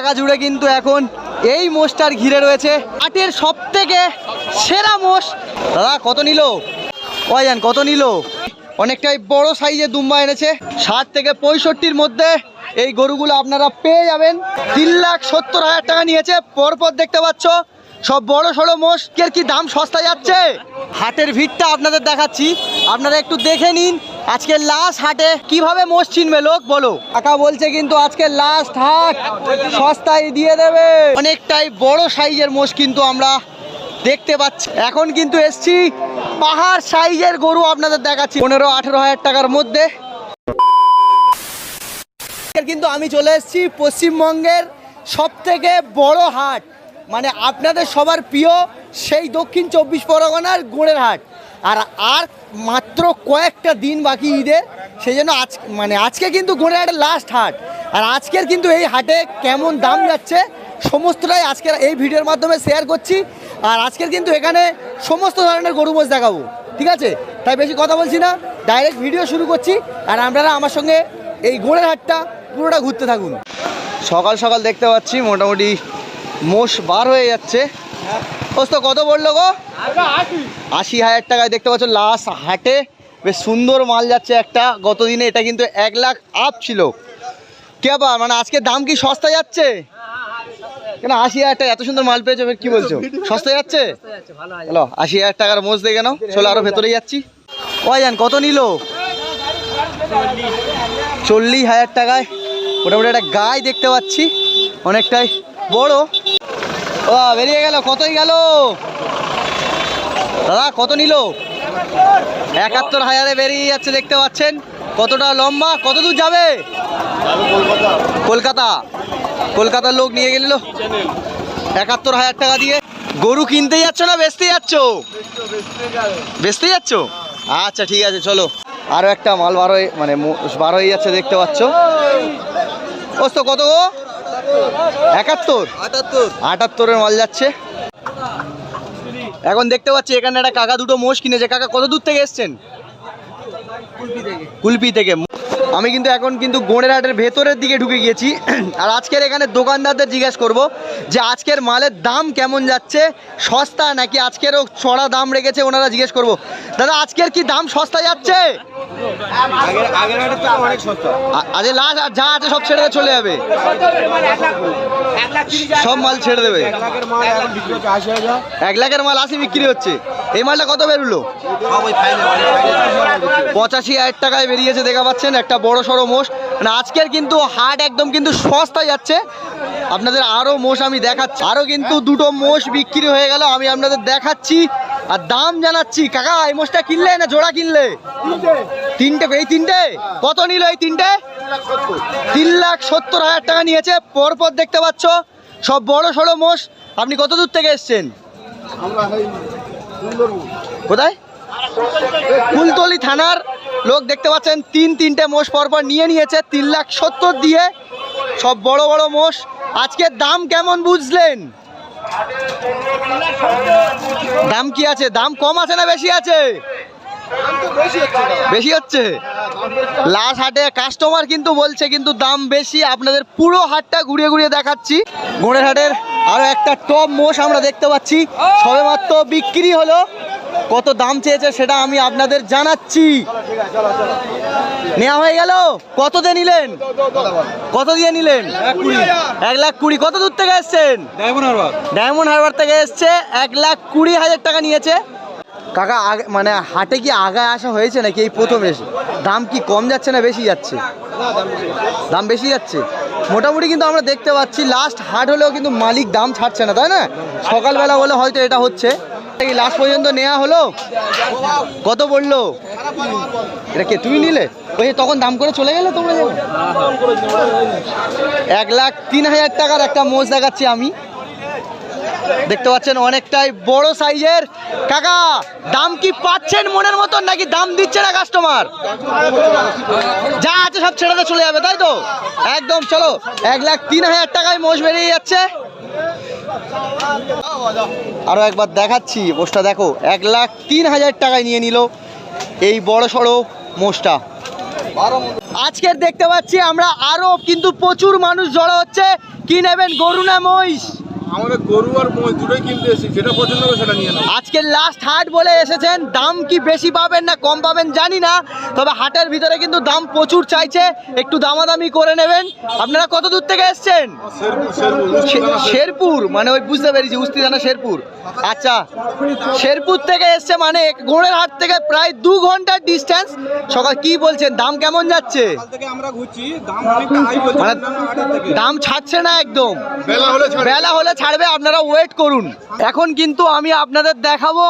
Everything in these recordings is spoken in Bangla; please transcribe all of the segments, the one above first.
এলাকা জুড়ে কিন্তু এখন এই মোষটার ঘিরে রয়েছে আটের সব থেকে সেরা মোষ। দাদা, কত নিল? কয়জন কত নিল? অনেকটাই বড় সাইজে দুম্বা এনেছে। ষাট থেকে পঁয়ষট্টির মধ্যে এই গরুগুলো আপনারা পেয়ে যাবেন। তিন লাখ সত্তর হাজার টাকা নিয়েছে। পরপর দেখতে পাচ্ছ সব বড় সড়ো মোষ এর কি দাম সস্তা যাচ্ছে? হাটের ভিড়টা আপনাদের দেখাচ্ছি, আপনারা একটু দেখে নিন, আজকে লাস্ট হাটে কীভাবে মোষ চিনবে লোক, বলো। কাকা বলছে কিন্তু আজকে লাস্ট হাট, সস্তায় দিয়ে দেবে। অনেকটাই বড় সাইজের মোষ কিন্তু আমরা দেখতে পাচ্ছি। এখন কিন্তু এসছি পাহাড় সাইজের গরু আপনাদের দেখাচ্ছি, পনেরো আঠেরো হাজার টাকার মধ্যে। কিন্তু আমি চলে এসেছি পশ্চিমবঙ্গের সব থেকে বড় হাট। মানে আপনাদের সবার প্রিয় সেই দক্ষিণ চব্বিশ পরগনার গোড়ের হাট। আর আর মাত্র কয়েকটা দিন বাকি ঈদের সেই জন্য আজ মানে আজকে কিন্তু গুড়ের হাটের লাস্ট হাট। আর আজকের কিন্তু এই হাটে কেমন দাম যাচ্ছে, সমস্তটাই আজকের এই ভিডিওর মাধ্যমে শেয়ার করছি। আর আজকের কিন্তু এখানে সমস্ত ধরনের গরু মোষ দেখাবো, ঠিক আছে? তাই বেশি কথা বলছি না ডাইরেক্ট ভিডিও শুরু করছি। আর আপনারা আমার সঙ্গে এই গোড়ের হাটটা পুরোটা ঘুরতে থাকুন। সকাল সকাল দেখতে পাচ্ছি মোটামুটি মোষ বার হয়ে যাচ্ছে। কত বলল গো? আশি হাজার টাকায় দেখতে পাচ্ছ লাস্ট হাটে। বেশ সুন্দর মাল যাচ্ছে একটা। গত দিনে এটা কিন্তু এক লাখ আপ ছিল। কে আবার মানে আজকে দাম কি সস্তা যাচ্ছে? কেন আশি হাজার টাকা, এত সুন্দর মাল পেয়েছ কি বলছো? সস্তা যাচ্ছে? হ্যালো, আশি হাজার টাকার মোষ দেখে নাও চলো আরও ভেতরে যাচ্ছি। যান কত নিল? চল্লিশ হাজার টাকায়। মোটামুটি একটা গায়ে দেখতে পাচ্ছি, অনেকটাই। বড়। ও, বেরিয়ে গেল, কতই গেল? দাদা, কত নিল? একাত্তর হাজারে বেরিয়ে যাচ্ছে, দেখতে পাচ্ছেন। কতটা লম্বা কত দূর যাবে? কলকাতা। কলকাতার লোক নিয়ে গেল। একাত্তর হাজার টাকা দিয়ে। গরু কিনতে যাচ্ছ না, বেচতে যাচ্ছ? বেচতে যাচ্ছ? আচ্ছা ঠিক আছে, চলো। আরও একটা মাল বার হয়ে মানে মোষ বার হয়ে যাচ্ছে, দেখতে পাচ্ছ। ওস্ত, কত গো? একাত্তর? আটাত্তর। আটাত্তরের মাল যাচ্ছে। এখন দেখতে পাচ্ছি এখানে একটা কাকা দুটো মোষ কিনেছে। কাকা কত দূর থেকে এসছেন? কুলপি থেকে। আমি কিন্তু এখন কিন্তু গোড়ের হাটের ভেতরের দিকে ঢুকে গিয়েছি। আর আজকের এখানে দোকানদারদের জিজ্ঞেস করব যে আজকের মালের দাম কেমন যাচ্ছে? সস্তা নাকি আজকেরও চড়া দাম রেখেছে ওনারা জিজ্ঞেস করব। দাদা, আজকের কি দাম সস্তা যাচ্ছে? আ- আরে লাস্ট যা আছে সব ছেড়ে চলে যাবে। সব মাল ছেড়ে দেবে। এক লাখের মাল এখন বিক্রি হচ্ছে। এই মালটা কত বেরোলো? পঁচাশি হাজার টাকায় বেরিয়েছে, দেখা পাচ্ছেন? একটা বড় সড়ো মোষ। মানে আজকের কিন্তু হাট একদম কিন্তু সস্তায় যাচ্ছে। আপনাদের আরও মোষ আমি দেখাচ্ছি। আরও কিন্তু দুটো মোষ বিক্রি হয়ে গেল আমি আপনাদের দেখাচ্ছি। আর দাম জানাচ্ছি কাকা এই মোষটা কিনলে না জোড়া কিনলে? তিনটে এই তিনটে? কত নিল এই তিনটে? তিন লাখ সত্তর হাজার টাকা নিয়েছে পরপর দেখতে পাচ্ছ সব বড় সড়ো মোষ। আপনি কত দূর থেকে এসছেন? কোথায়? কুলতলি থানার লোক দেখতে পাচ্ছেন, তিন তিনটে মোষ পরপর নিয়ে নিয়েছে, তিন লাখ সত্তর দিয়ে। সব বড় বড় মোষ। আজকে দাম কেমন বুঝলেন? দাম কি আছে? দাম কম আছে না বেশি আছে? বেশি হচ্ছে? লাস্ট হাটে কাস্টমার কিন্তু বলছে, কিন্তু দাম বেশি। আপনাদের পুরো হাটটা ঘুরিয়ে ঘুরিয়ে দেখাচ্ছি। গুড়ের হাটের আরও একটা টপ মোষ আমরা দেখতে পাচ্ছি। সবেমাত্র বিক্রি হলো। কত দাম চেয়েছে সেটা আমি আপনাদের জানাচ্ছি। নেওয়া হয়ে গেল? কত দিয়ে নিলেন? কত দিয়ে নিলেন? এক লাখ কুড়ি। কত দূর থেকে এসছেন? Diamond Harbour. থেকে এসছে। এক লাখ কুড়ি হাজার টাকা নিয়েছে। কাকা মানে হাটে কি আগায় আসা হয়েছে নাকি এই প্রথম এসে? দাম কি কম যাচ্ছে না বেশি যাচ্ছে? দাম বেশি যাচ্ছে? মোটামুটি কিন্তু আমরা দেখতে পাচ্ছি লাস্ট হাট হলেও কিন্তু মালিক দাম ছাড়ছে না তাই না? সকালবেলা হলে হয়তো এটা হচ্ছে। লাস্ট পর্যন্ত নেওয়া হলো? কত বলল এটা কে, তুমি নিলে? ওই তখন দাম করে চলে গেলে তোমরা এক লাখ তিন হাজার টাকার একটা মোষ দেখাচ্ছি আমি। দেখতে পাচ্ছেন অনেকটাই বড় সাইজের। কাকা, দাম কি পাচ্ছেন মনের মতন নাকি দাম দিচ্ছে না কাস্টমার যা আছে সব ছেড়ে দিয়ে চলে যাবে, তাই তো? একদম, চলো, এক লাখ তিন হাজার টাকায় মোষ বেরিয়ে যাচ্ছে। আরও একবার দেখাচ্ছি, মোষটা দেখো, এক লাখ তিন হাজার টাকায় নিয়ে নিল এই বড় সড়ো মোষটা। আজকের দেখতে পাচ্ছি আমরা আরও কিন্তু প্রচুর মানুষ জড়ো হচ্ছে। কি নেবেন? গরু না মহিষ? আমাদের গরু আর মোষ দুটোই কিনতে এসেছি যেটা পছন্দ হবে সেটা নিয়ে আজকে লাস্ট হাট বলে এসেছেন দাম কি বেশি পাবেন না কম পাবেন জানি না তবে হাটের ভিতরে কিন্তু দাম প্রচুর চাইছে একটু দামাদামি করে নেবেন। আপনারা কত দূর থেকে এসছেন? শেরপুর মানে ওই বুঝতে পেরেছি উস্তিদানা শেরপুর। আচ্ছা শেরপুর থেকে এসছে মানে গোড়ের হাট থেকে প্রায় দু ঘণ্টার ডিস্টেন্স সকাল কি বলছেন দাম কেমন যাচ্ছে? আমরা মানে দাম ছাড়ছে না একদম। বেলা হলে ছাড়বে, আপনারা ওয়েট করুন। এখন কিন্তু আমি আপনাদের দেখাবো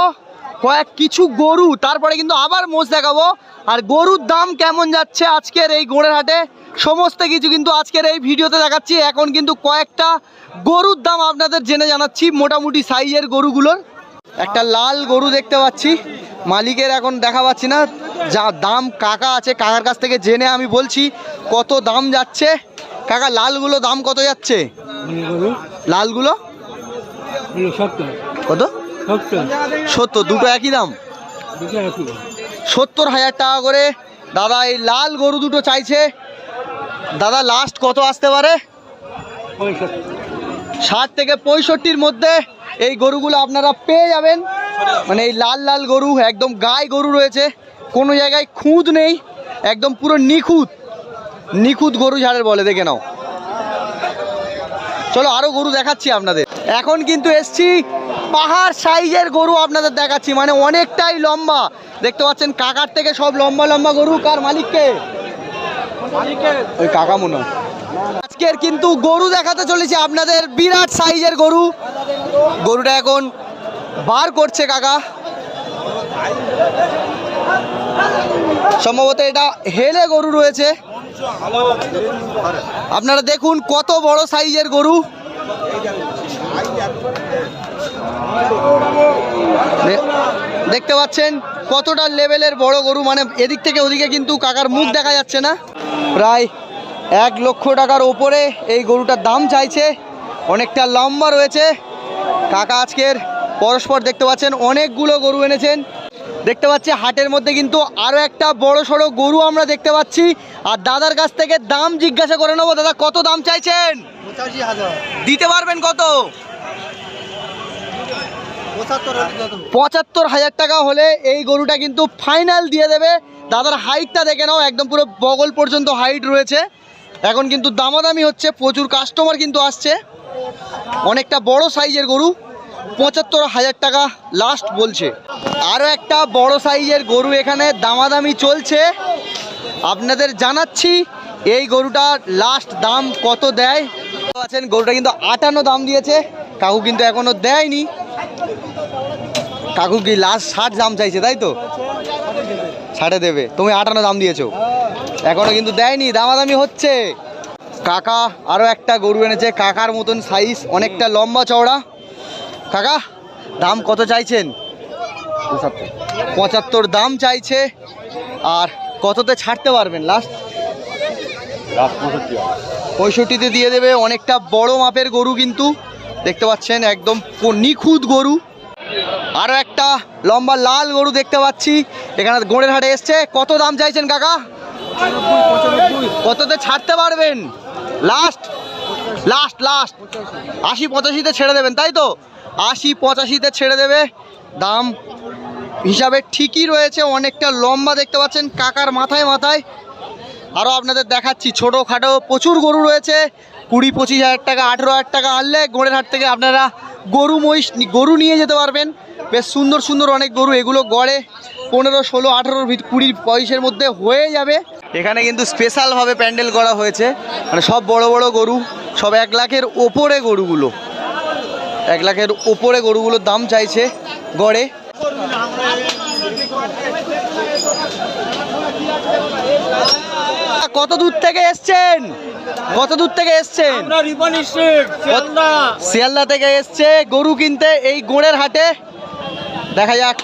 কয়েক কিছু গরু, তারপরে কিন্তু আবার মোষ দেখাবো। আর গরুর দাম কেমন যাচ্ছে আজকের এই গোড়ের হাটে? সমস্ত কিছু কিন্তু আজকের এই ভিডিওতে দেখাচ্ছি। এখন কিন্তু কয়েকটা গরুর দাম আপনাদের জেনে জানাচ্ছি, মোটামুটি সাইজের গরুগুলোর। একটা লাল গরু দেখতে পাচ্ছি, মালিকের এখন দেখা পাচ্ছি না। যা দাম কাকা আছে, কাকার কাছ থেকে জেনে আমি বলছি কত দাম যাচ্ছে। কাকা, লালগুলো দাম কত যাচ্ছে? লালগুলো? কত? সত্তর। দুটো একই দাম? সত্তর হাজার টাকা করে। দাদা এই লাল গরু দুটো চাইছে। দাদা লাস্ট কত আসতে পারে? ষাট থেকে পঁয়ষট্টির মধ্যে এই গরুগুলো আপনারা পেয়ে যাবেন। মানে এই লাল লাল গরু একদম গায়ে গরু রয়েছে। কোনো জায়গায় খুঁত নেই। একদম পুরো নিখুঁত। নিখুঁত গরু ঝাড়ের বলে দেখে নাও। চলো আরও গরু দেখাচ্ছি আপনাদের। এখন কিন্তু এসছি পাহাড় সাইজের গরু আপনাদের দেখাচ্ছি মানে অনেকটাই লম্বা। দেখতে পাচ্ছেন কাকার থেকে সব লম্বা লম্বা গরু, কার মালিককে? ওই কাকা মনে। আজকের কিন্তু গরু দেখাতে চলেছি আপনাদের, বিরাট সাইজের গরু। গরুটা এখন বার করছে কাকা। সম্ভবত এটা হেলে গরু রয়েছে। আপনারা দেখুন কত বড় সাইজের গরু। দেখতে পাচ্ছেন কতটা লেভেলের বড় গরু। মানে এদিক থেকে ওদিকে কিন্তু কাকার মুখ দেখা যাচ্ছে না। প্রায় এক লক্ষ টাকার ওপরে এই গরুটার দাম চাইছে। অনেকটা লম্বা রয়েছে। কাকা আজকের পরস্পর দেখতে পাচ্ছেন, অনেকগুলো গরু এনেছেন। দেখতে পাচ্ছি হাটের মধ্যে কিন্তু আরও একটা বড় সড়ো গরু আমরা দেখতে পাচ্ছি। আর দাদার কাছ থেকে দাম জিজ্ঞাসা করে নেব। দাদা কত দাম চাইছেন? দিতে পারবেন কত? পঁচাত্তর হাজার টাকা হলে এই গরুটা কিন্তু ফাইনাল দিয়ে দেবে। দাদার হাইটটা দেখে নাও একদম পুরো বগল পর্যন্ত হাইট রয়েছে। এখন কিন্তু দামাদামি হচ্ছে প্রচুর কাস্টমার কিন্তু আসছে। অনেকটা বড় সাইজের গরু। পঁচাত্তর হাজার টাকা লাস্ট বলছে। আরও একটা বড় সাইজের গরু এখানে দামাদামি চলছে। আপনাদের জানাচ্ছি, এই গরুটার লাস্ট দাম কত দেয়? আছেন, গরুটা কিন্তু আটান্ন দাম দিয়েছে। কাকু কিন্তু এখনও দেয়নি। কাকু কি লাস্ট ষাট দাম চাইছে, তাই তো? ষাটে দেবে। তুমি আটান্ন দাম দিয়েছ। এখনও কিন্তু দেয়নি, দামাদামি হচ্ছে। কাকা আরও একটা গরু এনেছে, কাকার মতন সাইজ অনেকটা লম্বা চওড়া। কাকা, দাম কত চাইছেন? পঁচাত্তর। দাম চাইছে, আর কততে ছাড়তে পারবেন? লাস্ট পঁয়ষট্টিতে দিয়ে দেবে, অনেকটা বড় মাপের গরু কিন্তু। দেখতে পাচ্ছেন, একদম নিখুঁত গরু। আরও একটা লম্বা লাল গরু দেখতে পাচ্ছি। এখানে গোড়ের হাটে এসছে। কত দাম চাইছেন কাকা? কততে ছাড়তে পারবেন? লাস্ট লাস্ট লাস্ট আশি পঁচাশিতে ছেড়ে দেবেন, তাই তো? আশি পঁচাশিতে ছেড়ে দেবে। দাম হিসাবে ঠিকই রয়েছে, অনেকটা লম্বা দেখতে পাচ্ছেন, কাকার মাথায় মাথায়। আরও আপনাদের দেখাচ্ছি, ছোটোখাটো প্রচুর গরু রয়েছে। কুড়ি পঁচিশ হাজার টাকা, আঠেরো হাজার টাকা আনলে গোড়ের হাট থেকে আপনারা গরু মহিষ গরু নিয়ে যেতে পারবেন। বেশ সুন্দর সুন্দর অনেক গরু, এগুলো গড়ে পনেরো, ষোলো আঠেরো কুড়ির পয়সের মধ্যে হয়ে যাবে। এখানে কিন্তু স্পেশালভাবে প্যান্ডেল করা হয়েছে। মানে সব বড় বড় গরু, সব এক লাখের ওপরে গরুগুলো। এক লাখের উপরে গরুগুলোর দাম চাইছে গড়ে। কত দূর থেকে এসছেন? কত দূর থেকে এসছেন? শিয়ালদা। থেকে এসছে গরু কিনতে এই গোড়ের হাটে। দেখা যাক।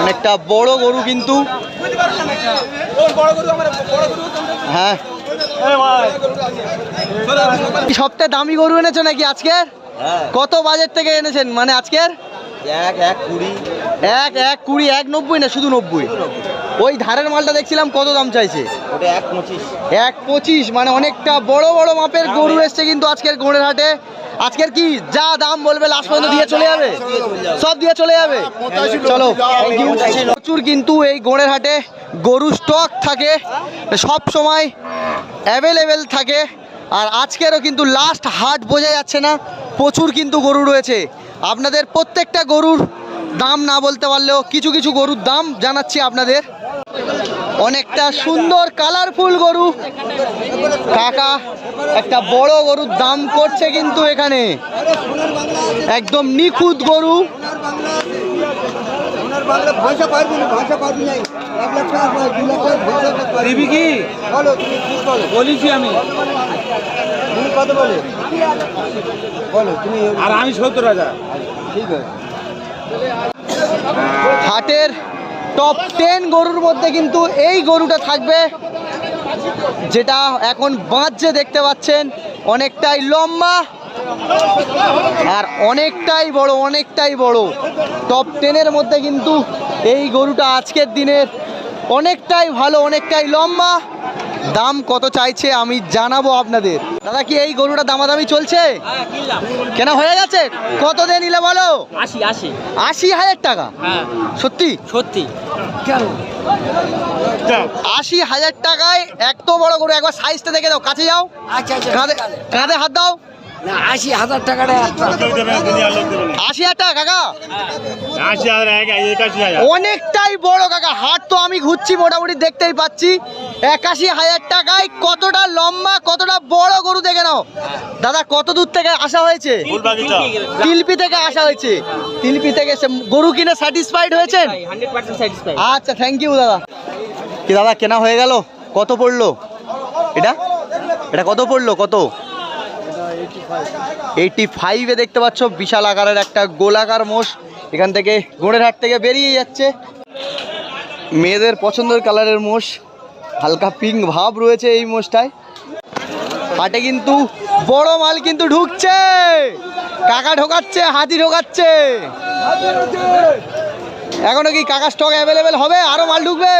অনেকটা বড় গরু কিন্তু। হ্যাঁ। সবথেকে দামি গরু এনেছো নাকি আজকের? কত বাজেট থেকে এনেছেন? মানে আজকের? এক এক কুড়ি। এক এক কুড়ি এক নব্বই না শুধু নব্বই? ওই ধারের মালটা দেখছিলাম কত দাম চাইছে? ওটা এক পঁচিশ। এক পঁচিশ মানে অনেকটা বড় বড় মাপের গরু এসছে কিন্তু আজকের গোড়ের হাটে। আজকের কি? যা দাম বলবে লাস্ট পর্যন্ত দিয়ে চলে যাবে? সব দিয়ে চলে যাবে। চলো thank প্রচুর কিন্তু এই গোড়ের হাটে গরু স্টক থাকে। সব সময় অ্যাভেলেবেল থাকে। আর আজকেরও কিন্তু লাস্ট হাট বোঝা যাচ্ছে না। প্রচুর কিন্তু গরু রয়েছে। আপনাদের প্রত্যেকটা গরুর দাম না বলতে পারলেও কিছু কিছু গরুর দাম জানাচ্ছি আপনাদের। অনেকটা সুন্দর কালারফুল গরু। কাকা, একটা বড় গরুর দাম করছে কিন্তু এখানে। একদম নিখুঁত গরু। ভাষা পারবি না ভাষা পারবি না। এক লাখ টাকা পাই দু লাখ টাকা ভাষা দিবি কি? বলো তুমি কি বলো? বলেছি আমি। তুমি কত বলে। বলো তুমি আর আমি সত্তর হাজার। ঠিক আছে। হাটের টপ টেন গরুর মধ্যে কিন্তু এই গরুটা থাকবে যেটা এখন বাঁচছে দেখতে পাচ্ছেন অনেকটাই লম্বা। আর অনেকটাই বড় অনেকটাই বড়। টপ টেনের মধ্যে কিন্তু এই গরুটা আজকের দিনের অনেকটাই ভালো অনেকটাই লম্বা। দাম কত চাইছে আমি জানাব আপনাদের। দাদা কি এই গরুটা দামাদামি চলছে? হ্যাঁ কেন হয়ে গেছে? কত দিয়ে নিলে বলো? আশি আশি। আশি হাজার টাকা? হ্যাঁ। সত্যি? সত্যি। আশি হাজার টাকায় এত বড় গরু একবার সাইজটা দেখে দাও। কাছে যাও। আচ্ছা আচ্ছা। কাঁধে কাঁধে হাত দাও। না আশি হাজার টাকাটা আশি হাজার টাকা কাকা? অনেকটাই বড় কাকা। হাট তো আমি ঘুরছি মোটামুটি দেখতেই পাচ্ছি। একাশি হাজার টাকায় কতটা লম্বা কতটা বড় গরু দেখে নাও। দাদা কত দূর থেকে আসা হয়েছে? তিলপি থেকে আসা হয়েছে। তিলপি থেকে এসে গরু কিনে স্যাটিসফাইড হয়েছেন? স্যাটিসফাই আচ্ছা থ্যাংক ইউ দাদা। কি দাদা কেনা হয়ে গেল? কত পড়ল? এটা? এটা কত পড়ল? কত? এইটি ফাইভে দেখতে পাচ্ছ, বিশাল আকারের একটা গোলাকার মোষ এখান থেকে গোড়ের হাট থেকে বেরিয়ে যাচ্ছে। মেয়েদের পছন্দের কালারের মোষ, হালকা পিঙ্ক ভাব রয়েছে এই মোষটায়। হাটে কিন্তু বড় মাল কিন্তু ঢুকছে। কাকা ঢোকাচ্ছে, হাতি ঢোকাচ্ছে। এখনও কি কাকা স্টক অ্যাভেলেবেল হবে? আরও মাল ঢুকবে?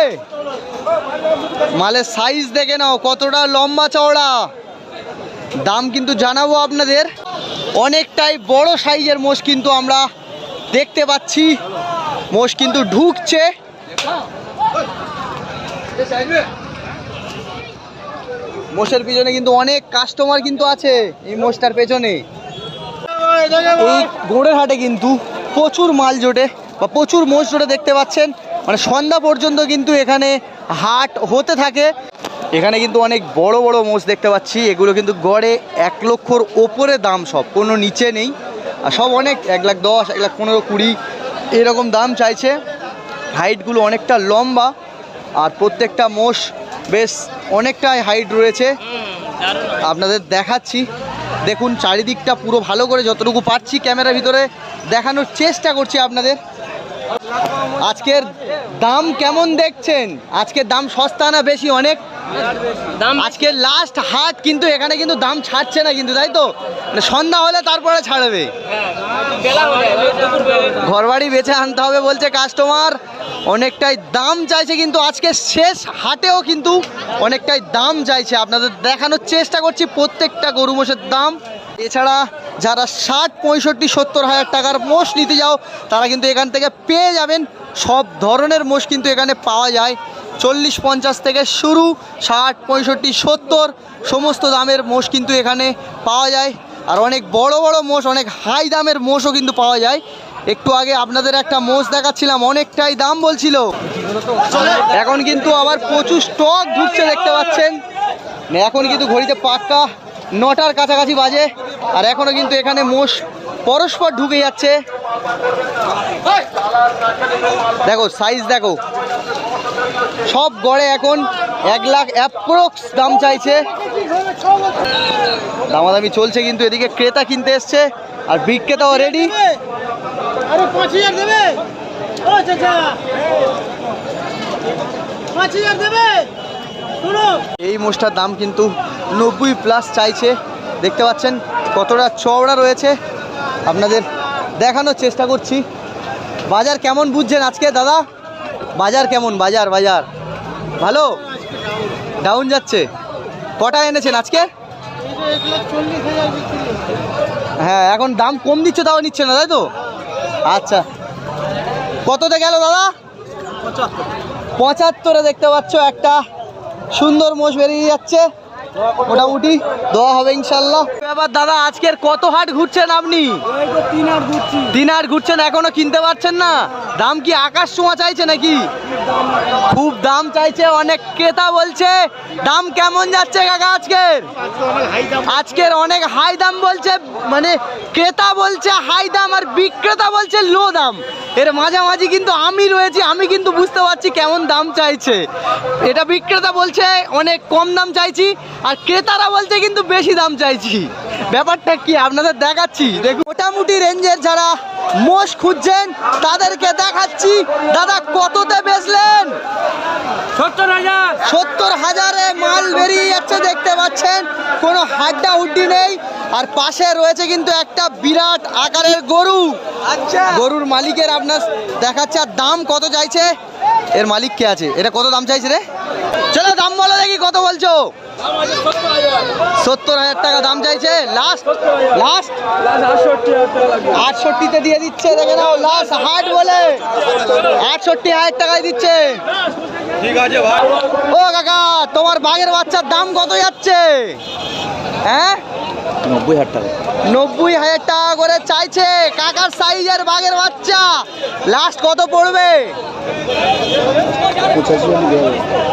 মালের সাইজ দেখে নাও, কতটা লম্বা চওড়া। দাম কিন্তু জানাব আপনাদের। অনেকটাই বড় সাইজের মোষ কিন্তু আমরা দেখতে পাচ্ছি। মোষ কিন্তু ঢুকছে। মোষের পিছনে কিন্তু অনেক কাস্টমার কিন্তু আছে এই মোষটার পেছনে। এই গোড়ের হাটে কিন্তু প্রচুর মাল জোটে বা প্রচুর মোষ জোটে দেখতে পাচ্ছেন। মানে সন্ধ্যা পর্যন্ত কিন্তু এখানে হাট হতে থাকে। এখানে কিন্তু অনেক বড় বড় মোষ দেখতে পাচ্ছি। এগুলো কিন্তু গড়ে এক লক্ষর ওপরে দাম সব, কোনো নিচে নেই। আর সব অনেক, এক লাখ দশ, এক লাখ পনেরো, কুড়ি, এরকম দাম চাইছে। হাইটগুলো অনেকটা লম্বা আর প্রত্যেকটা মোষ বেশ অনেকটাই হাইট রয়েছে। আপনাদের দেখাচ্ছি। দেখুন, চারিদিকটা পুরো ভালো করে যতটুকু পাচ্ছি ক্যামেরার ভিতরে দেখানোর চেষ্টা করছি আপনাদের। আজকের দাম কেমন দেখছেন? আজকের দাম সস্তা না বেশি অনেক? দাম আজকের লাস্ট হাট কিন্তু এখানে কিন্তু দাম ছাড়ছে না কিন্তু তাই তো? মানে সন্ধ্যা হলে তারপরে ছাড়বে। ঘরবাড়ি বেছে আনতে হবে বলছে কাস্টমার অনেকটাই দাম চাইছে কিন্তু আজকে শেষ হাটেও কিন্তু অনেকটাই দাম চাইছে। আপনাদের দেখানোর চেষ্টা করছি প্রত্যেকটা গরু মোষের দাম। এছাড়া যারা ষাট, পঁয়ষট্টি, সত্তর হাজার টাকার মোষ নিতে যাও, তারা কিন্তু এখান থেকে পেয়ে যাবেন। সব ধরনের মোষ কিন্তু এখানে পাওয়া যায়। চল্লিশ, পঞ্চাশ থেকে শুরু, ষাট, পঁয়ষট্টি, সত্তর সমস্ত দামের মোষ কিন্তু এখানে পাওয়া যায়। আর অনেক বড় বড় মোষ, অনেক হাই দামের মোষও কিন্তু পাওয়া যায়। একটু আগে আপনাদের একটা মোষ দেখাচ্ছিলাম, অনেকটাই দাম বলছিল। এখন কিন্তু আবার প্রচুর স্টক ঢুকছে দেখতে পাচ্ছেন। এখন কিন্তু ঘড়িতে পাক্কা নটার কাছাকাছি বাজে, আর এখনও কিন্তু এখানে মোষ পরস্পর ঢুকে যাচ্ছে। দেখো সাইজ দেখো। সব গড়ে এখন এক লাখ অ্যাপ্রক্স দাম চাইছে। দামাদামি চলছে কিন্তু এদিকে ক্রেতা কিনতে এসছে, আর বিক্রেতাও রেডি দেবে? এই মোষটার দাম কিন্তু নব্বই প্লাস চাইছে। দেখতে পাচ্ছেন কতটা চওড়া রয়েছে। আপনাদের দেখানোর চেষ্টা করছি। বাজার কেমন বুঝছেন আজকে, দাদা? বাজার কেমন? বাজার বাজার। ভালো? ডাউন যাচ্ছে। কটা এনেছেন আজকে? হ্যাঁ এখন দাম কম দিচ্ছে, তাও নিচ্ছে না, তাই তো? আচ্ছা। কততে গেল, দাদা? পঁচাত্তরে দেখতে পাচ্ছ একটা সুন্দর মোষ বেরিয়ে যাচ্ছে। মোটামুটি দোয়া হবে ইনশাল্লাহ। দাদা, আজকের কত হাট ঘুরছেন আপনি? তিন হাট ঘুরছেন, এখনও কিনতে পারছেন না? দাম কি আকাশ ছোঁয়া চাইছে নাকি? খুব দাম চাইছে, অনেক ক্রেতা বলছে। দাম কেমন যাচ্ছে কাকা আজকের? আজকের অনেক হাই দাম বলছে মানে ক্রেতা বলছে হাই দাম আর বিক্রেতা বলছে লো দাম। এর মাঝামাঝি কিন্তু আমি রয়েছি, আমি কিন্তু বুঝতে পারছি কেমন দাম চাইছে। এটা বিক্রেতা বলছে, অনেক কম দাম চাইছি। আর ক্রেতারা বলছে কিন্তু বেশি দাম চাইছি। ব্যাপারটা কি? আপনাদের দেখাচ্ছি। দেখুন মোটামুটি রেঞ্জের যারা মোষ খুঁজছেন তাদেরকে দেখাচ্ছি। দাদা কততে বেচলেন? সত্তর হাজার। সত্তর হাজারে মাল বেরিয়ে যাচ্ছে দেখতে পাচ্ছেন। কোনো হাড্ডা হুড্ডি নেই। আর পাশে রয়েছে কিন্তু একটা বিরাট আকারের গরু। আচ্ছা। গরুর মালিকের আপনার দেখাচ্ছে আর দাম কত চাইছে? এর মালিক কে আছে? এটা কত দাম চাইছে রে? চলো দাম বলো দেখি কত বলছো? সত্তর হাজার টাকা দাম চাইছে। লাস্ট লাস্ট আটষট্টিতে দিয়ে দিচ্ছে দেখে নাও লাস্ট হাট বলে। আটষট্টি হাজার টাকায় দিচ্ছে। ও কাকা তোমার বাঘের বাচ্চার দাম কত যাচ্ছে? হ্যাঁ? নব্বই হাজার টাকা। নব্বই হাজার টাকা করে চাইছে। কাকার সাইজের বাঘের বাচ্চা। লাস্ট কত পড়বে?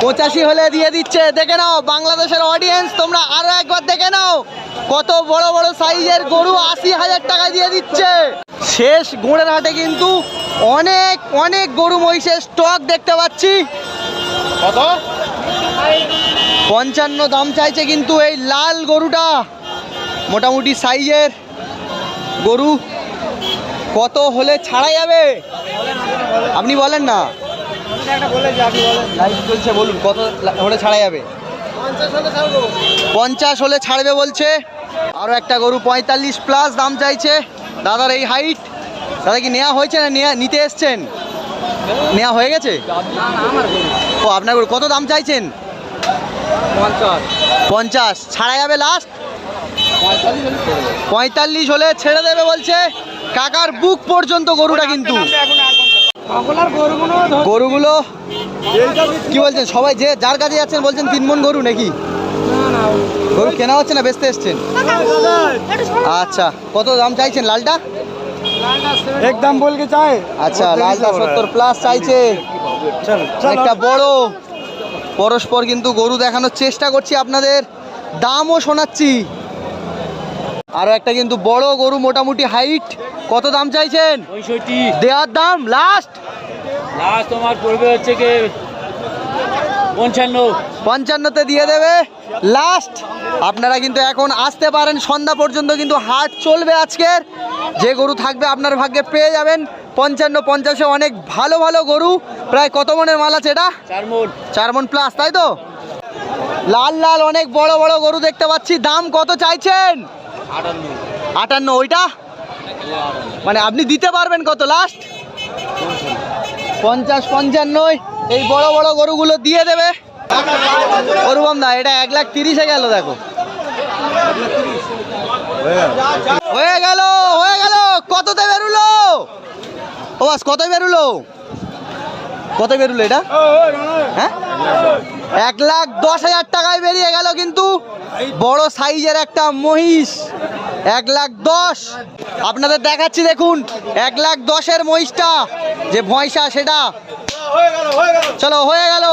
পঁচাশি হলে দিয়ে দিচ্ছে। দেখে নাও বাংলাদেশের অডিয়েন্স তোমরা আরও একবার দেখে নাও। কত বড় বড় সাইজের গরু আশি হাজার টাকা দিয়ে দিচ্ছে। শেষ গুড়ের হাটে কিন্তু অনেক অনেক গরু মহিষের স্টক দেখতে পাচ্ছি। কত? পঞ্চান্ন দাম চাইছে কিন্তু এই লাল গরুটা। মোটামুটি সাইজের গরু। কত হলে ছাড়া যাবে? আপনি বলেন না। চলছে, বলুন, কত হলে ছাড়া যাবে? পঞ্চাশ হলে ছাড়বে বলছে। আরও একটা গরু পঁয়তাল্লিশ প্লাস দাম চাইছে। দাদার এই হাইট দাদা কি নেওয়া হয়েছে না নেয়া নিতে এসছেন? নেওয়া হয়ে গেছে? ও, আপনার গরু কত দাম চাইছেন? পঞ্চাশ। ছাড়া যাবে লাস্ট পঁয়তাল্লিশ হলে ছেড়ে দেবে বলছে। কাকার বুক পর্যন্ত গরুটা কিন্তু। গরুগুলো কি বলছেন? সবাই যে যার কাছে যাচ্ছেন বলছেন তিন মন গরু নাকি? গরু কেনা হচ্ছে না বেচতে এসছেন? আচ্ছা কত দাম চাইছেন লালটা? একদম বল কে চায় আচ্ছা লালটা সত্তর প্লাস চাইছে। একটা বড় পরস্পর কিন্তু গরু দেখানোর চেষ্টা করছি আপনাদের দামও শোনাচ্ছি। আরও একটা কিন্তু বড় গরু মোটামুটি হাইট কত দাম চাইছেন? দেওয়ার দাম লাস্ট লাস্ট তোমার পড়বে হচ্ছে কি পঞ্চান্ন। পঞ্চান্নতে দিয়ে দেবে লাস্ট আপনারা কিন্তু এখন আসতে পারেন সন্ধ্যা পর্যন্ত কিন্তু হাট চলবে আজকের। যে গরু থাকবে আপনার ভাগ্যে পেয়ে যাবেন। পঞ্চান্ন পঞ্চাশে অনেক ভালো ভালো গরু। প্রায় কত মনের মাল আছে এটা? চার মন প্লাস তাই তো? লাল লাল অনেক বড় বড় গরু দেখতে পাচ্ছি। দাম কত চাইছেন? আটান্ন। ওইটা? মানে আপনি দিতে পারবেন কত লাস্ট পঞ্চাশ পঞ্চান্নই। এই বড় বড় গরুগুলো দিয়ে দেবে। অরুবম দা এটা এক লাখ তিরিশে গেল দেখো। হয়ে গেল হয়ে গেল। কততে বেরুলো ও বাস কত বেরুলো? কত বেরুলো এটা? হ্যাঁ? এক লাখ দশ হাজার টাকায় বেরিয়ে গেল কিন্তু বড় সাইজের একটা মহিষ। এক লাখ দশ। আপনাদের দেখাচ্ছি দেখুন, এক লাখ দশের মহিষটা, যে ভয়সা সেটা। চলো, হয়ে গেল।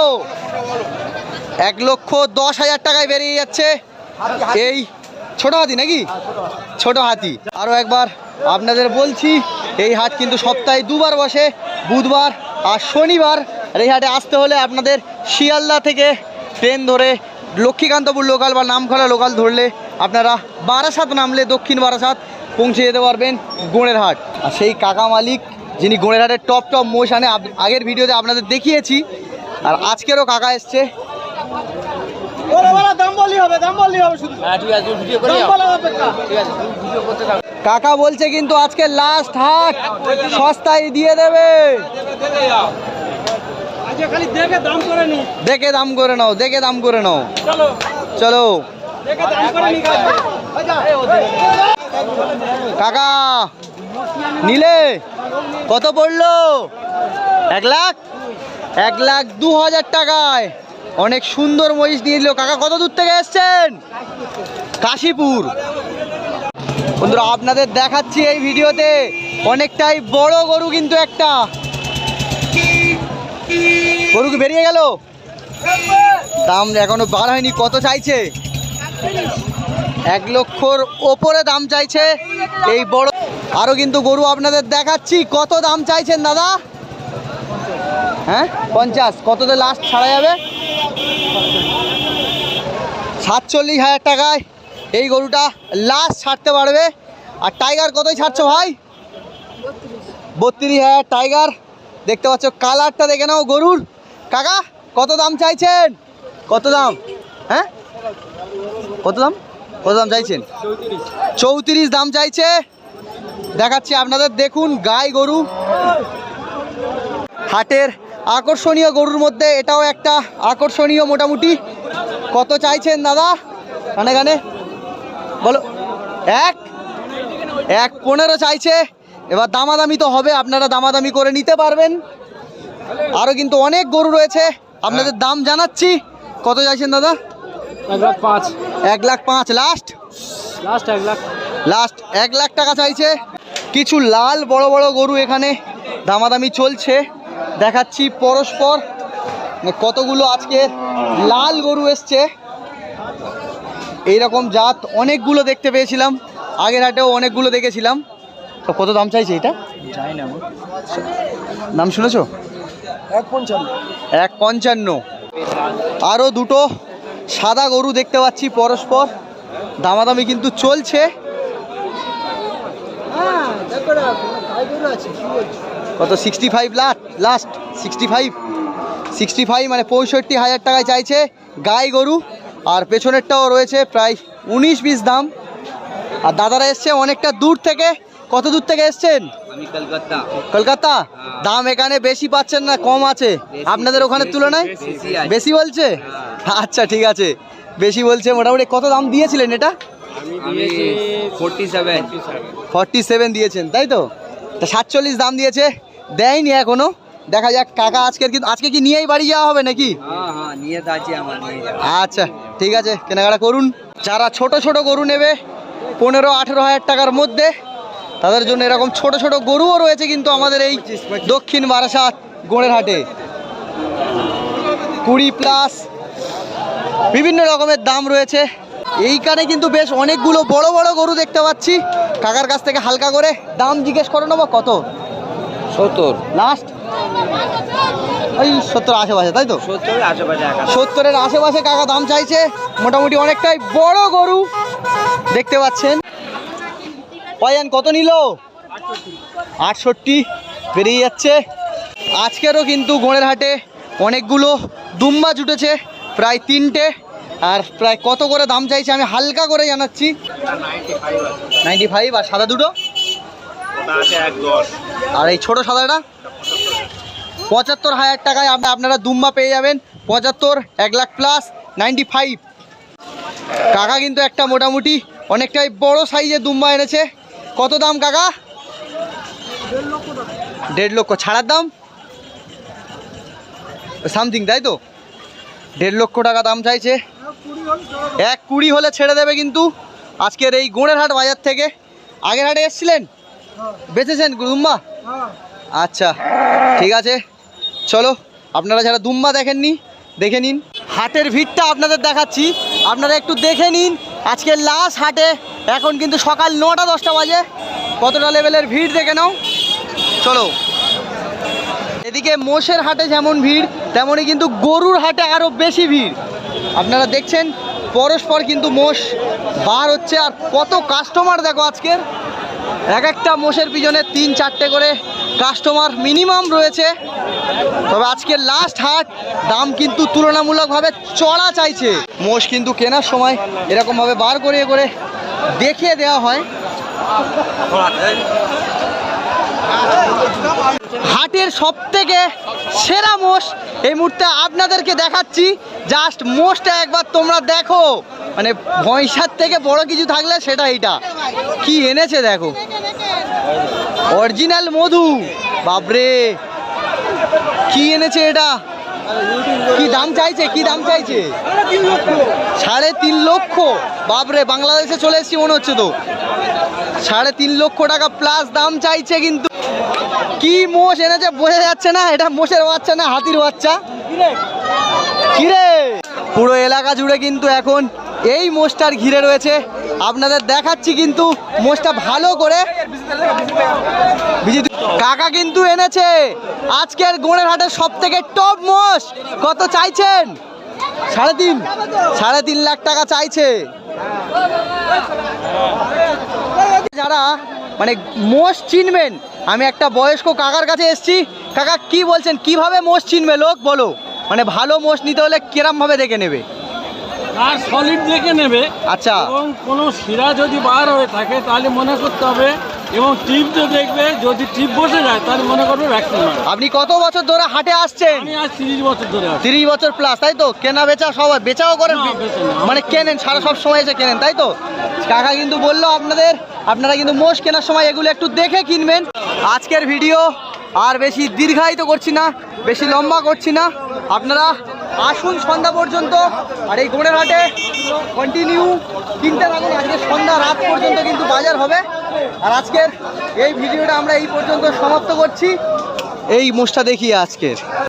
এক লক্ষ দশ হাজার টাকায় বেরিয়ে যাচ্ছে এই ছোট হাতি নাকি? ছোট হাতি। আরও একবার আপনাদের বলছি এই হাট কিন্তু সপ্তাহে দুবার বসে, বুধবার আর শনিবার। আর এই হাটে আসতে হলে আপনাদের শিয়ালদা থেকে ট্রেন ধরে লক্ষ্মীকান্তপুর লোকাল বা নামখানা লোকাল ধরলে আপনারা বারাসাত নামলে দক্ষিণ বারাসাত পৌঁছে যেতে পারবেন গোড়ের হাট। আর সেই কাকা মালিক, যিনি গোড়ের হাটের টপ টপ মোষ আনে আগের ভিডিওতে আপনাদের দেখিয়েছি। আর আজকেরও কাকা এসছে। কাকা বলছে কিন্তু আজকে লাস্ট হাট সস্তায় দিয়ে দেবে। দেখে দাম করে নি দেখে দাম করে নাও দেখে দাম করে নাও। চলো। চলো। দেখে দাম করে নি কাজ কাকা নিলে? কত পড়ল? এক লাখ? এক লাখ দু হাজার টাকায়। অনেক সুন্দর মহিষ নিয়ে নিল কাকা, কত দূর থেকে এসছেন? কাশীপুর। বন্ধুরা, আপনাদের দেখাচ্ছি এই ভিডিওতে। অনেকটাই বড় গরু কিন্তু একটা। গরু কি বেরিয়ে গেল? দাম এখনও বার হয়নি। কত চাইছে? এক লক্ষর ওপরে দাম চাইছে এই বড়। আরও কিন্তু গরু আপনাদের দেখাচ্ছি। কত দাম চাইছেন দাদা? হ্যাঁ পঞ্চাশ। কততে লাস্ট ছাড়া যাবে? সাতচল্লিশ হাজার টাকায় এই গরুটা লাস্ট ছাড়তে পারবে। আর টাইগার কতই ছাড়ছো ভাই? বত্রিশ হাজার টাইগার দেখতে পাচ্ছ কালারটা দেখে নাও গরুর। কাকা, কত দাম চাইছেন? কত দাম? হ্যাঁ? কত দাম? কত দাম চাইছেন? চৌত্রিশ দাম চাইছে। দেখাচ্ছি আপনাদের, দেখুন গাই গরু। হাটের আকর্ষণীয় গরুর মধ্যে এটাও একটা আকর্ষণীয় মোটামুটি। কত চাইছেন দাদা? কানে কানে বলো। এক? এক পনেরো চাইছে। এবার দামাদামি তো হবে আপনারা দামাদামি করে নিতে পারবেন। আরও কিন্তু অনেক গরু রয়েছে আপনাদের দাম জানাচ্ছি। কত চাইছেন দাদা? এক লাখ পাঁচ। এক লাখ পাঁচ লাস্ট লাস্ট এক লাখ। লাস্ট এক লাখ টাকা চাইছে। কিছু লাল বড় বড় গরু এখানে দামাদামি চলছে। দেখাচ্ছি পরস্পর। মানে কতগুলো আজকে লাল গরু এসছে। এইরকম জাত অনেকগুলো দেখতে পেয়েছিলাম। আগের হাটেও অনেকগুলো দেখেছিলাম। তো কত দাম চাইছে এটা? নাম শুনেছো? এক পঞ্চান্ন। এক পঞ্চান্ন। আরও দুটো সাদা গরু দেখতে পাচ্ছি পরস্পর। দামাদামি কিন্তু চলছে। হ্যাঁ আছে কত? Sixty five last last sixty five sixty five মানে পঁয়ষট্টি হাজার টাকায় চাইছে গাই গরু। আর পেছনেরটাও রয়েছে প্রায় উনিশ বিশ দাম। আর দাদারা এসছে অনেকটা দূর থেকে। কত দূর থেকে এসছেন? কলকাতা। কলকাতা? দাম এখানে বেশি পাচ্ছেন না কম আছে। আপনাদের ওখানের তুলনায়? বেশি বলছে? আচ্ছা ঠিক আছে। বেশি বলছে মোটামুটি। কত দাম দিয়েছিলেন এটা? আমি ফোর্টি সেভেন ফর্টি সেভেন দিয়েছেন তাই তো? তা সাতচল্লিশ দাম দিয়েছে দেয়নি এখনও। দেখা যাক কাকা আজকের কিন্তু আজকে কি নিয়েই বাড়ি যাওয়া হবে নাকি? হ্যাঁ হ্যাঁ আচ্ছা ঠিক আছে কেনাকাটা করুন। যারা ছোট ছোট গরু নেবে পনেরো আঠেরো হাজার টাকার মধ্যে তাদের জন্য এরকম ছোট ছোট গরুও রয়েছে কিন্তু আমাদের এই দক্ষিণ বারাসাত গোড়ের হাটে কুড়ি প্লাস বিভিন্ন রকমের দাম রয়েছে। এইখানে কিন্তু বেশ অনেকগুলো বড় বড় গরু দেখতে পাচ্ছি। কাকার কাছ থেকে হালকা করে দাম জিজ্ঞেস করে নেব। কত? সত্তর। লাস্ট ওই সত্তর আশেপাশে তাই তো? সত্তরের আশেপাশে কাকা। দাম চাইছে। মোটামুটি অনেকটাই বড় গরু দেখতে পাচ্ছেন। পয়ান কত নিল? আটষট্টি। বেরিয়ে যাচ্ছে। আজকেরও কিন্তু গোড়ের হাটে অনেকগুলো দুম্বা জুটেছে প্রায় তিনটে। আর প্রায় কত করে দাম চাইছে? আমি হালকা করে জানাচ্ছি। নাইনটি ফাইভ আর সাদা দুটো? আর এই ছোট সাদাটা? পঁচাত্তর হাজার টাকায় আপনি আপনারা দুম্বা পেয়ে যাবেন। পঁচাত্তর এক লাখ প্লাস নাইনটি ফাইভ কাকা কিন্তু একটা মোটামুটি অনেকটাই বড় সাইজের দুম্বা এনেছে। কত দাম কাকা? দেড় লক্ষ। ছাড়ার দাম? সামথিং তাই তো? দেড় লক্ষ টাকা দাম চাইছে। এক কুড়ি হলে ছেড়ে দেবে কিন্তু। আজকের এই গোড়ের হাট বাজার থেকে। আগের হাটে এসছিলেন? বেচেছেন দুম্বা? আচ্ছা ঠিক আছে। চলো আপনারা যারা দুম্বা দেখেননি দেখে নিন। হাটের ভিড়টা আপনাদের দেখাচ্ছি। আপনারা একটু দেখে নিন আজকে লাস্ট হাটে। এখন কিন্তু সকাল নটা দশটা বাজে। কতটা লেভেলের ভিড় দেখে নাও। চলো। এদিকে মোষের হাটে যেমন ভিড় তেমনই কিন্তু গরুর হাটে আরও বেশি ভিড়। আপনারা দেখছেন, পরস্পর কিন্তু মোষ বার হচ্ছে, আর কত কাস্টমার দেখো আজকের। এক একটা মোষের পিছনে তিন, চারটে করে কাস্টমার মিনিমাম রয়েছে। তবে আজকে লাস্ট হাট, দাম কিন্তু তুলনামূলকভাবে চড়া চাইছে। মোষ কিন্তু কেনার সময় এরকমভাবে বার করে করে দেখিয়ে দেওয়া হয়। হাটের সব থেকে সেরা মোষ এই মুহূর্তে আপনাদেরকে দেখাচ্ছি। জাস্ট মোষটা একবার তোমরা দেখো। মানে ভয়সার থেকে বড় কিছু থাকলে সেটা এইটা। কি এনেছে দেখো। অরিজিনাল মধু। বাবরে কি এনেছে এটা? কি দাম চাইছে? কি দাম চাইছে? সাড়ে তিন লক্ষ। বাবরে বাংলাদেশে চলে এসেছি মনে হচ্ছে তো। সাড়ে তিন লক্ষ টাকা প্লাস দাম চাইছে কিন্তু কি মোষ এনেছে বোঝা যাচ্ছে না, এটা মোষের বাচ্চা না হাতির বাচ্চা। কিরে? পুরো এলাকা জুড়ে কিন্তু এখন এই মোষটার ঘিরে রয়েছে। আপনাদের দেখাচ্ছি কিন্তু মোষটা ভালো করে। কাকা কিন্তু এনেছে। আজকের গোড়ের হাটের সব থেকে টপ মোষ। কত চাইছেন? সাড়ে তিন সাড়ে তিন লাখ টাকা চাইছে। যারা মানে মোষ চিনবেন আমি একটা বয়স্ক কাকার কাছে এসেছি। কাকা কি বলছেন? কীভাবে মোষ চিনবে লোক? বলো। মানে ভালো মোষ নিতে হলে কিরম ভাবে দেখে নেবে? আর সলিড দেখে নেবে। আচ্ছা। এবং কোনো শিরা যদি বার হয়ে থাকে তাহলে মনে করতে হবে এবং টিপ যে দেখবে যদি টিপ বসে যায় তাহলে মনে করবে ভ্যাকসিন মারা। আপনি কত বছর ধরে হাটে আসছেন? আমি আজ তিরিশ বছর ধরে আছি। তিরিশ বছর প্লাস তাই তো? কেনা বেচা সব বেচাও করেন। মানে কেনেন সারা সব সময় এসে কেনেন তাই তো? কাকা কিন্তু বলল আপনাদের আপনারা কিন্তু মোষ কেনার সময় এগুলো একটু দেখে কিনবেন। আজকের ভিডিও আর বেশি দীর্ঘায়িত করছি না বেশি লম্বা করছি না। আপনারা আসুন সন্ধ্যা পর্যন্ত আর এই গোড়ের হাটে কন্টিনিউ কিনতে থাকুন। আজকে সন্ধ্যা রাত পর্যন্ত কিন্তু বাজার হবে। আর আজকের এই ভিডিওটা আমরা এই পর্যন্ত সমাপ্ত করছি। এই মোষটা দেখি আজকের।